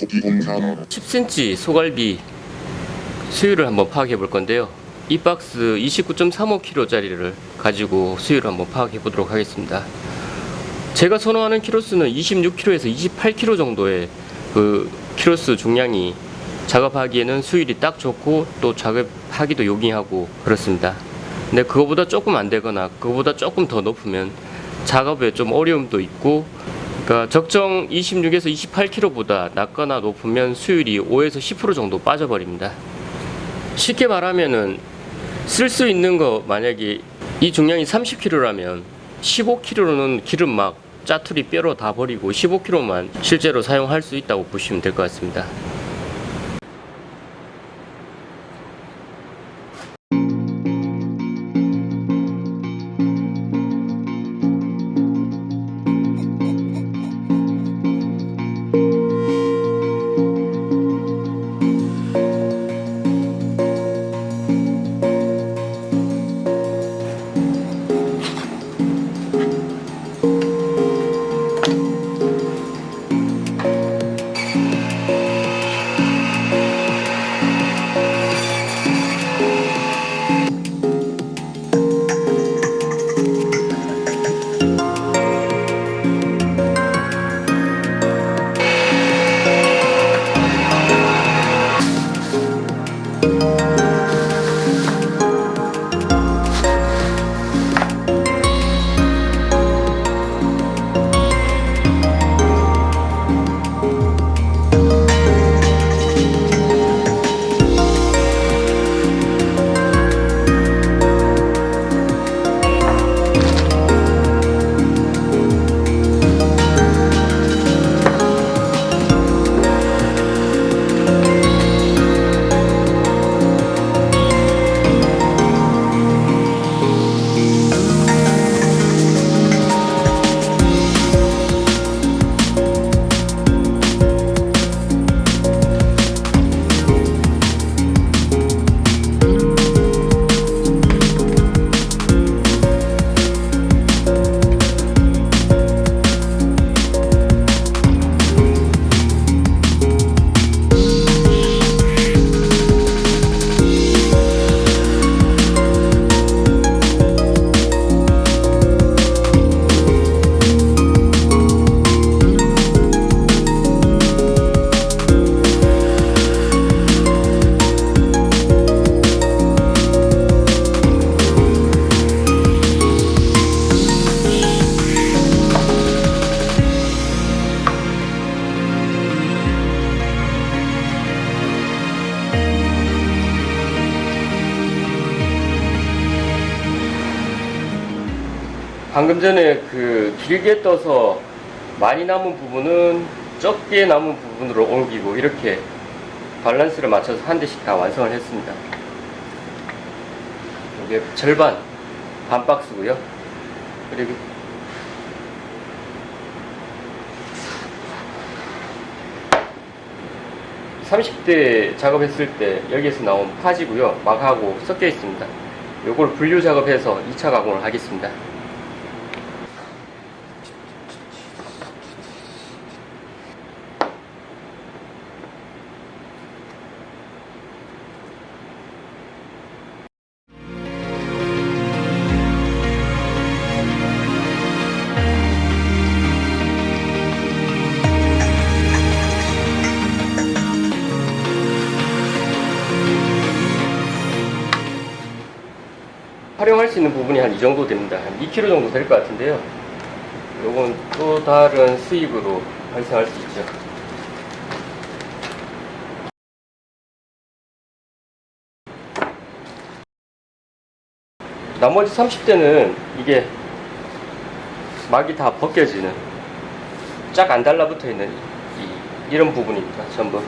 고기공산 10cm 소갈비 수율을 한번 파악해 볼 건데요. 이 박스 29.35kg짜리를 가지고 수율을 한번 파악해 보도록 하겠습니다. 제가 선호하는 키로수는 26kg에서 28kg 정도의 그 키로수 중량이 작업하기에는 수율이 딱 좋고 또 작업하기도 용이하고 그렇습니다. 근데 그거보다 조금 안 되거나 그거보다 조금 더 높으면 작업에 좀 어려움도 있고 그러니까 적정 26에서 28kg보다 낮거나 높으면 수율이 5에서 10% 정도 빠져버립니다. 쉽게 말하면은 쓸 수 있는 거 만약에 이 중량이 30kg라면 15kg는 기름 막 짜투리 뼈로 다 버리고 15kg만 실제로 사용할 수 있다고 보시면 될 것 같습니다. 방금 전에 그 길게 떠서 많이 남은 부분은 적게 남은 부분으로 옮기고 이렇게 밸런스를 맞춰서 한 대씩 다 완성을 했습니다. 이게 절반 반 박스고요. 그리고 삼십 대 작업했을 때 여기에서 나온 파지고요. 막하고 섞여 있습니다. 요걸 분류 작업해서 2차 가공을 하겠습니다. 활용할 수 있는 부분이 한 이 정도 됩니다. 한 2kg 정도 될 것 같은데요. 요건 또 다른 수입으로 발생할 수 있죠. 나머지 30대는 이게 막이 다 벗겨지는 쫙 안 달라붙어 있는 이, 이런 부분입니다. 전부.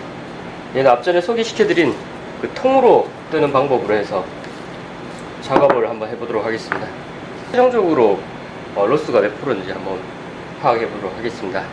얘는 앞전에 소개시켜드린 그 통으로 뜨는 방법으로 해서 작업을 한번 해보도록 하겠습니다. 최종적으로 어, 로스가 몇 프로인지 한번 파악해 보도록 하겠습니다.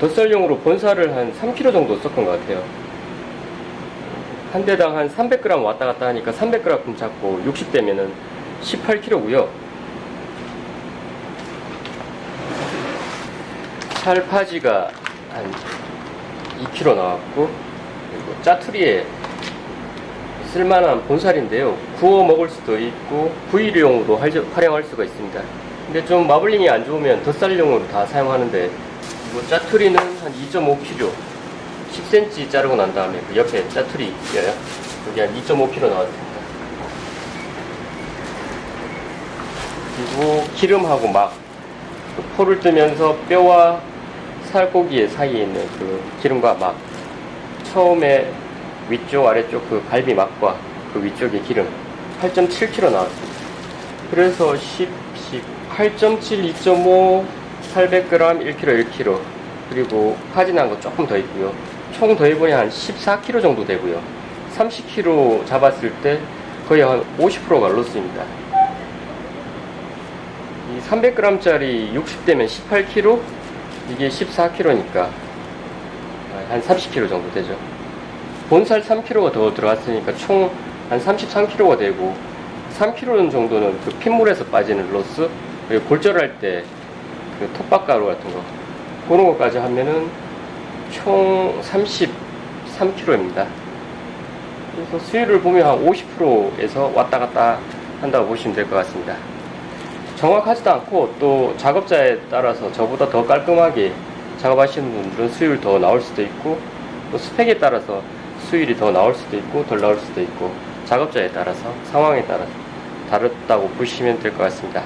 덧설용으로 본사를 한 3kg 정도 썼던 것 같아요. 한 대당 한 300g 왔다 갔다 하니까 300g 잡고 60대면은 18kg고요. 살파지가 한 2kg 나왔고 그리고 짜투리에 쓸만한 본살인데요. 구워 먹을 수도 있고 구이용으로 활- 활용할 수가 있습니다. 근데 좀 마블링이 안 좋으면 덧살용으로 다 사용하는데 그리고 짜투리는 한 2.5kg 10cm 자르고 난 다음에 그 옆에 짜투리 있어요. 여기 한 2.5kg 나왔습니다. 그리고 기름하고 막그 포를 뜨면서 뼈와 살코기 사이에 있는 그 기름과 막 처음에 위쪽 아래쪽 그 갈비 막과 그 위쪽의 기름 8.7kg 나왔습니다. 그래서 10, 10, 8.7, 2.5, 800g, 1kg, 1kg 그리고 파진한 거 조금 더 있고요. 총 더해보니 한 14kg 정도 되고요. 30kg 잡았을 때 거의 한 50%가 로스입니다. 이 300g짜리 60대면 18kg, 이게 14kg니까 한 30kg 정도 되죠. 본살 3kg가 더 들어갔으니까 총 한 33kg가 되고 3kg 정도는 그 핏물에서 빠지는 로스 골절할 때 그 톱밥가루 같은 거 그런 것까지 하면은 총 33kg입니다. 그래서 수율을 보면 한 50%에서 왔다 갔다 한다고 보시면 될 것 같습니다. 정확하지도 않고 또 작업자에 따라서 저보다 더 깔끔하게 작업하시는 분들은 수율 더 나올 수도 있고 또 스펙에 따라서 수율이 더 나올 수도 있고 덜 나올 수도 있고 작업자에 따라서 상황에 따라서 다르다고 보시면 될 것 같습니다.